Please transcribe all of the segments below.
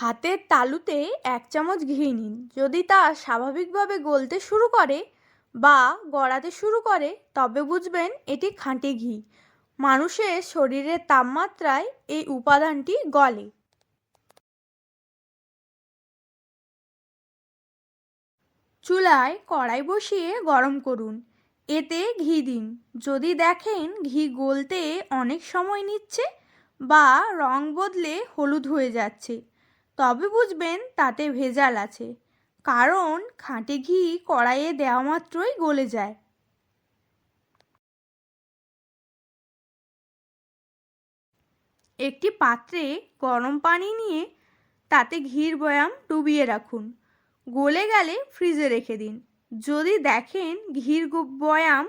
হাতের তালুতে এক চামচ ঘি নিন। যদি তা স্বাভাবিকভাবে গলতে শুরু করে বা গড়াতে শুরু করে, তবে বুঝবেন এটি খাঁটি ঘি। মানুষের শরীরের তাপমাত্রায় এই উপাদানটি গলে। চুলায় কড়াই বসিয়ে গরম করুন। এতে ঘি দিন। যদি দেখেন ঘি গলতে অনেক সময় নিচ্ছে বা রং বদলে হলুদ হয়ে যাচ্ছে তবে বুঝবেন তাতে ভেজাল আছে। কারণ খাঁটি ঘি কড়াইয়ে দেওয়া মাত্রই গলে যায়। একটি পাত্রে গরম পানি নিয়ে তাতে ঘির বয়াম ডুবিয়ে রাখুন। গলে গেলে ফ্রিজে রেখে দিন। যদি দেখেন ঘির বয়াম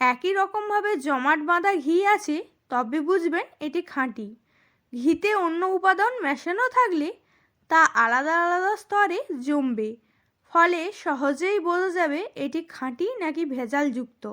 একই রকমভাবে জমাট বাঁধা ঘি আছে, তবে বুঝবেন এটি খাঁটি। ঘিতে অন্য উপাদান মেশানো থাকলে তা আলাদা আলাদা স্তরে জমবে। ফলে সহজেই বোঝা যাবে এটি খাঁটি নাকি ভেজাল ভেজালযুক্ত।